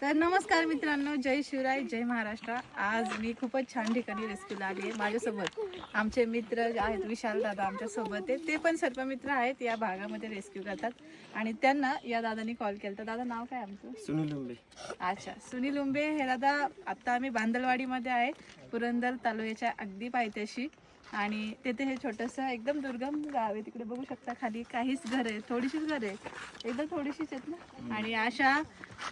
तर नमस्कार मित्रांनो जय शिवराय जय महाराष्ट्र. आज मी खूपच छान ठिकाणी रेस्क्यूला आली आहे. माझ्यासोबत आमचे मित्र जे आहेत विशाल दादा आमच्यासोबत आहे ते पण सर्व मित्र आहेत या भागामध्ये रेस्क्यू करतात. आणि त्यांना या दादानी कॉल केला. तर दादा नाव काय आमचं? सुनील उंबे अच्छा सुनील उंबे हे दादा आता आम्ही बांदलवाडीमध्ये आहे पुरंदर तालुक्याच्या अगदी पायथ्याशी. आणि तिथे हे छोटंसं एकदम दुर्गम गाव आहे. तिकडे बघू शकता खाली काहीच घर आहे. थोडीशीच घर आहे. एकदम थोडीशीच आहेत ना? आणि अशा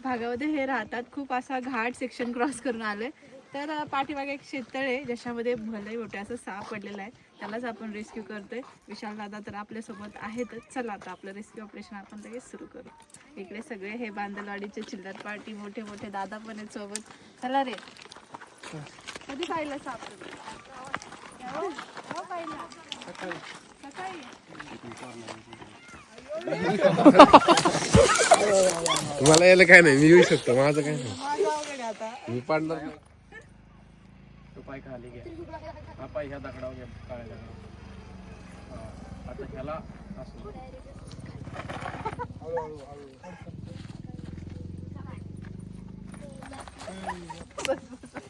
भागामध्ये हे राहतात. खूप असा घाट सेक्शन क्रॉस करून आले तर पाठीमागे एक शेततळ आहे ज्याच्यामध्ये भलंही मोठे असं साप पडलेलं आहे. त्यालाच आपण रेस्क्यू करतोय. विशाल दादा तर आपल्यासोबत आहेतच चला आता आपलं रेस्क्यू ऑपरेशन आपण लगेच सुरू करू. इकडे सगळे हे बांदलवाडीचे चिल्लर पार्टी मोठे मोठे दादा पण आहेत सोबत. चला रे. कधी पाहिलं साप? तुम्ही? केव्हा? केव्हा पाहिलं? सकाळी मला यायला काय नाही मी येऊ शकतो माझं काय नाही मी पाडणार. तो पाय खाली घ्या हा पाय ह्या दगडावर घ्या काळ्या दगडावर हा. आता ह्याला असं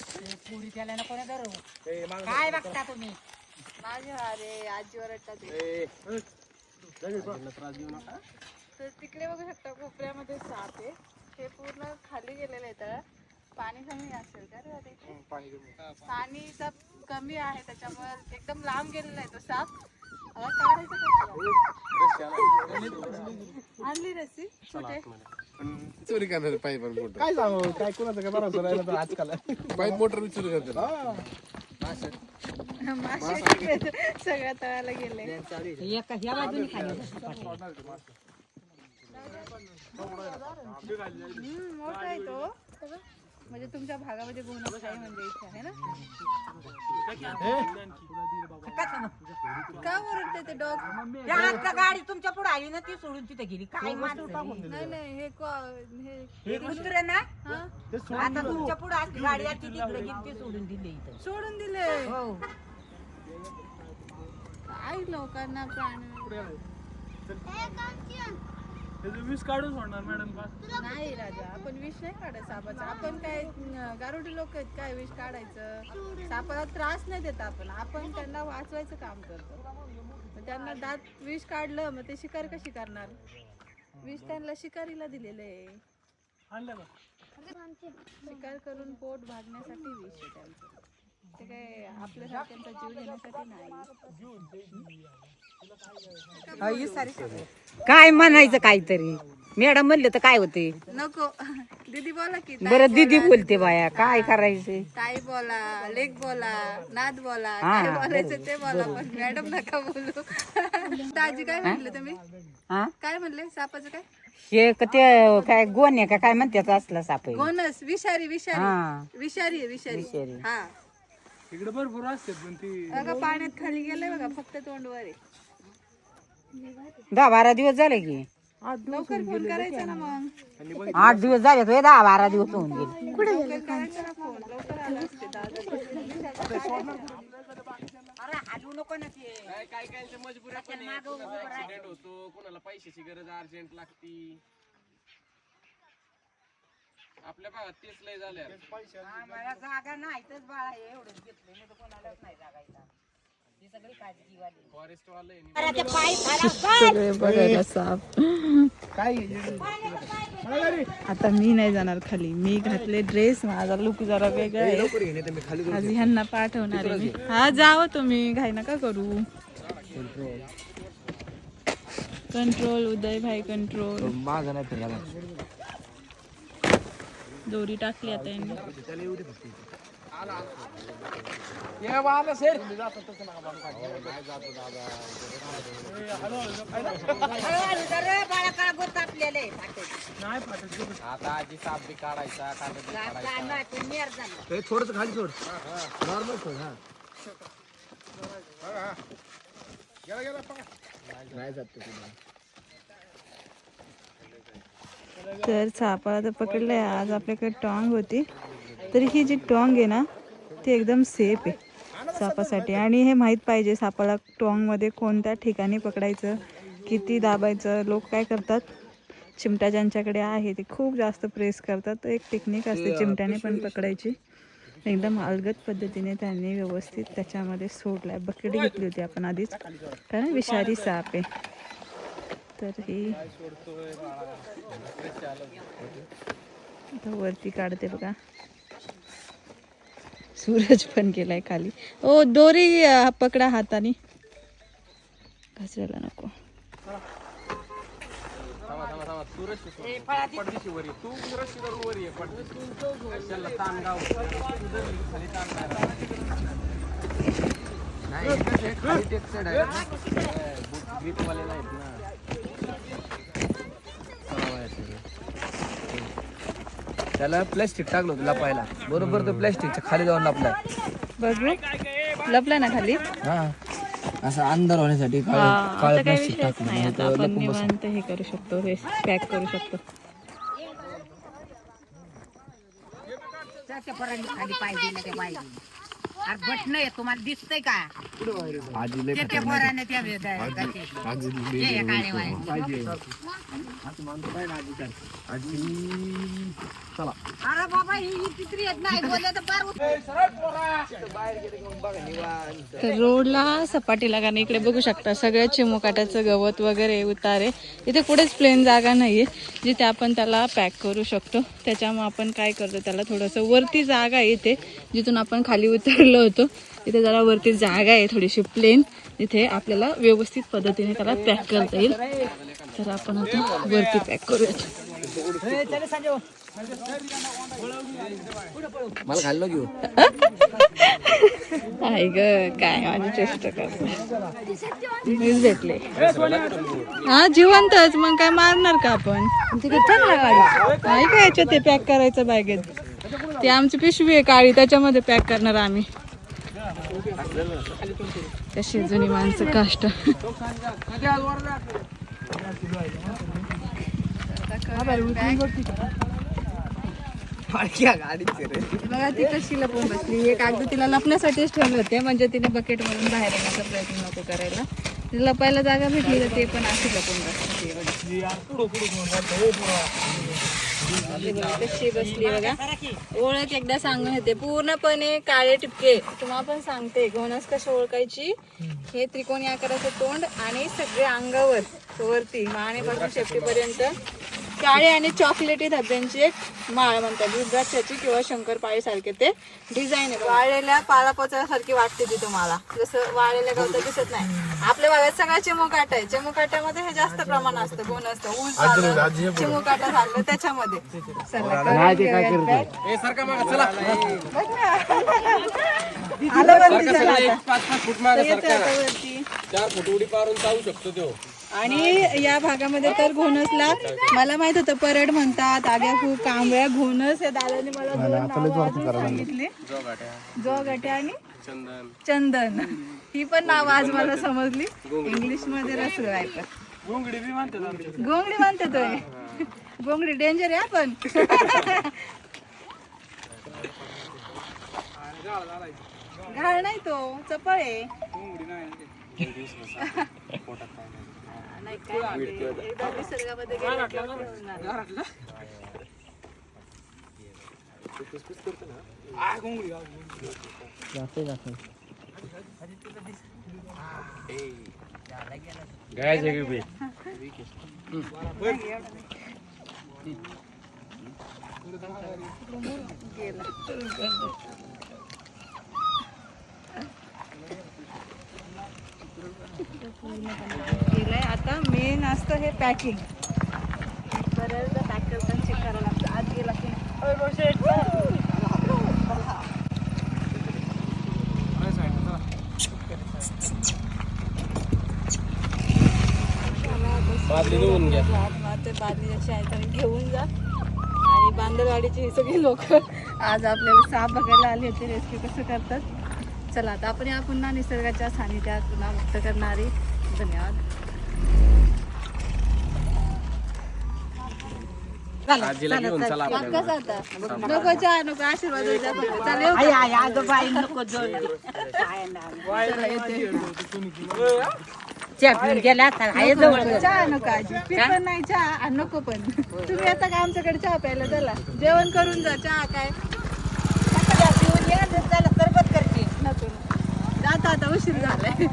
बघा त्या. अरे वा, चंदन. काय बघता तुम्ही माझे अरे आजी ओरडतात ते. ए, आजीला त्रास देऊ नका तर तिकडे बघू शकता कोपऱ्यामध्ये साप आहे हे पूर्ण खाली गेलेलं आहे तर पाणी कमी असेल का रे आता इथे? पाणीचा कमी आहे त्याच्यामुळे एकदम लांब गेलेला आहे तो साप काढायचं? आणली रस्सी कुठे चोरी करणार पाईप आणि मोटर काय सांगू? काय कोणाचं काय बरोबर राहिलं तर आजकाल. पाईप मोटर बी चोरी करतात सगळ्या तळाला गेले. एका ह्या बाजूने खाली मोठा आहे तो. म्हणजे तुमच्या भागामध्ये बोनस आहे म्हणजे आहे ना? का ओरडते ते डॉग? आजच्या गाडी तुमच्यापुढे आली ना ती सोडून तिथे गेली. काय माणसं नाही नाही हे को- हे ना? हा? आता तुमच्यापुढे असली गाडी आली तिकडे गेली ती सोडून दिली इथं. सोडून दिले. हो. काय लोकांना प्राणी वीस काढून सोडणार मॅडम का? नाही राजा आपण विष नाही काढायचं सापाचा. आपण काय अं, गारुडी लोक आहेत काय विष काढायचं? सापाला त्रास नाही देत आपण. आपण त्यांना वाचवायचं काम करतो. मग त्यांना दात विष काढलं मग ते शिकार कशी करणार? विष त्यांना शिकारीला दिलेलं आहे. आणलं का? शिकार करून पोट भागण्यासाठी विष आहे त्यांचं. ते काय आपल्यासारख्यांचा जीव घेण्यासाठी नाही. काय म्हणायचं काहीतरी? मॅडम म्हणले तर काय होते? नको. दीदी बोला की ताई बरं दीदी बोला, बोलते बाया. काय करायचं? ताई बोला लेख बोला नाद बोला हा. काय बोलायचं ते बोला पण मॅडम नका बोलू. दाजी काय म्हणले तुम्ही? हा? काय म्हणले? सापाचं काय? हे क ते काय गोण्या का काय म्हणतात असला साप आहे. गोनस विषारी विषारी. हा. विषारी आहे विषारी. विषारी. हा. इकडे भरपूर असते पण ती बघा पाण्यात खाली गेलंय बघा फक्त तोंडवर आहे. दहा बारा दिवस झाले की. लवकर फोन करायचा ना मग. आठ दिवस झाले तो दहा बारा दिवस होऊन गेले. लवकर करायचा ना फोन लवकर आला असते दादा काय काय मजबुऱ्या पण ऍक्सिडेंट होतो कोणाला पैशाची गरज अर्जंट लागती. आपल्या भागात तेच लय आम्हाला जागा तर बाळा हे एवढंच घेतलं नाही तर कोणालाच नाही जागा इथं. ही सगळी खाजगी वाली फॉरेस्ट वाले अरे ते पाय खाला सगळे बघायला साप. काय आता मी नाही जाणार खाली. मी घातले ड्रेस माझा लुक जरा वेगळा आहे. आज ह्यांना पाठवणार आहे मी. हा जावं तुम्ही. घाई नका करू. कंट्रोल उदय भाई कंट्रोल माझा नाही फिरायला दोरी टाकली आता यांनी. आता आजी साप बी काढायचा कागद काढायचा. थोडस खाली सोड. नॉर्मल सोड हा. नाही जात तो पुढे. तर सापाला तर पकडलंय. आज आपल्याकडे टॉंग होती. तर ही जी टॉंग आहे ना ती एकदम सेफ आहे सापासाठी आणि हे माहीत पाहिजे सापाला टॉंगमध्ये कोणत्या ठिकाणी पकडायचं किती दाबायचं लोक काय करतात? चिमटा ज्यांच्याकडे आहे ते खूप जास्त प्रेस करतात. तर एक टेक्निक असते चिमट्याने पण पकडायची. एकदम अलगद पद्धतीने त्यांनी व्यवस्थित त्याच्यामध्ये सोडलाय. बकेट घेतली होती आपण आधीच. कारण विषारी साप आहे. तर हे आता वरती काढते बघा. सूरज पण गेलाय खाली. ओ दोरी पकडा हाताने. घसरायला नको. थांबा त्याला प्लॅस्टिक टाकलं होतं लपायला. बरोबर तो प्लॅस्टिकच्या खाली जाऊन लपलाय. बघू लपला ना खाली? हा. असं अंधार होण्यासाठी हा, काळं आता काळं काही प्लॅस्टिक विषयच टाकलं नाही आता. तो आपण लपून. निवांत हे करू शकतो हे पॅक करू शकतो. खाली. अरे बटन आहे तुम्हाला दिसतंय का आजी लय ते पोराने त्या हे हे काळे. अरे बाबा ही तिसरी येत नाही बोलले तर फार तर रोडला सपाटीला कारण इकडे बघू शकता. सगळ्या चिमोकाट्याचं गवत वगैरे उतारे. इथे कुठेच प्लेन जागा नाहीये जिथे आपण त्याला पॅक करू शकतो. त्याच्यामुळे आपण काय करतो त्याला थोडंसं वरती जागा आहे जिथून आपण खाली उतरलो होतो. इथे जरा वरती जागा आहे थोडीशी प्लेन इथे आपल्याला व्यवस्थित पद्धतीने त्याला पॅक करता येईल. तर आपण आता वरती पॅक करूयात. मला खाल्लं घेऊ आहे ग काय माझी चेष्टा मीच भेटले. हा जिवंतच. मग काय मारणार का आपण? नाही का याच्यात ते पॅक करायचं बॅगेत ती आमची पिशवी आहे काळी त्याच्यामध्ये पॅक करणार आम्ही. कशी जुनी माणसं काष्ट. बघा ती कशी लपून बसली. हे कागद तिला लपण्यासाठीच ठेवले होते म्हणजे तिने बकेट मधून बाहेर येण्याचा प्रयत्न नको करायला. तिला लपायला जागा भेटली तर ते पण अशी लपून कशी बसली बघा. ओळख एकदा सांगून येते. पूर्णपणे काळे टिपके तुम्हाला पण सांगते घोणस कशी ओळखायची? हे त्रिकोणी आकाराचं तोंड आणि सगळे अंगावर वरती मानेपासून शेपटीपर्यंत काळे आणि चॉकलेटी धब्यांची एक माळ म्हणतात. रुद्राक्षाची किंवा शंकरपाळी सारखे ते डिझाईन आहे वाळलेल्या पालापोचासारखी वाटते ती तुम्हाला. जसं वाळलेल्या गवतात दिसत नाही. आपल्या भागात सगळा चिमोकाट आहे चिमोकाट्यामध्ये हे जास्त प्रमाण असतं. गुण असतं ऊस झालं चिमोकाटा झालं त्याच्यामध्ये. चला, चला. आलं बंदी चला आता. एक पाच पाच फूट मागं येतोय सारखा आता वरती. चार फूट उडी पारून जाऊ शकतो तो. आणि या भागामध्ये तर घोणसला मला माहीत होतं परड म्हणतात. आग्या खूप कांबळ्या घोणस या दादाने मला दोन नावं अजून सांगितली. जोगाट्या आणि चंदन. चंदन. ही पण नाव आज मला समजली. इंग्लिशमध्ये रस गोंगडी म्हणते तो. गोंगडी डेंजर आहे आपण घाळ नाही तो चपळ आहे. नाही काय. एकदा निसर्गामध्ये गेलं की होणार. गायच आहे की केलंय. आता मेन असतं हे पॅकिंग बऱ्याचदा पॅक करताना चेक करायला लागतं. आज गेला की बादलीच्या आहे घेऊन जा. आणि बांदरवाडीची ही सगळी लोक आज आपल्याला साप बघायला आले होते रेस्क्यू कसं करतात. चला आता आपण या पुन्हा निसर्गाच्या सानिध्यात पुन्हा मुक्त करणारे. धन्यवाद. नको चहा नको आशीर्वाद. चहा गेला नको पण नाही चहा नको पण. तुम्ही आता का आमच्याकडे चहा प्यायला चला? जेवण करून जा चहा काय? पिऊन या तर त्याला सरबत करते नको जाता आता उशीर झालाय.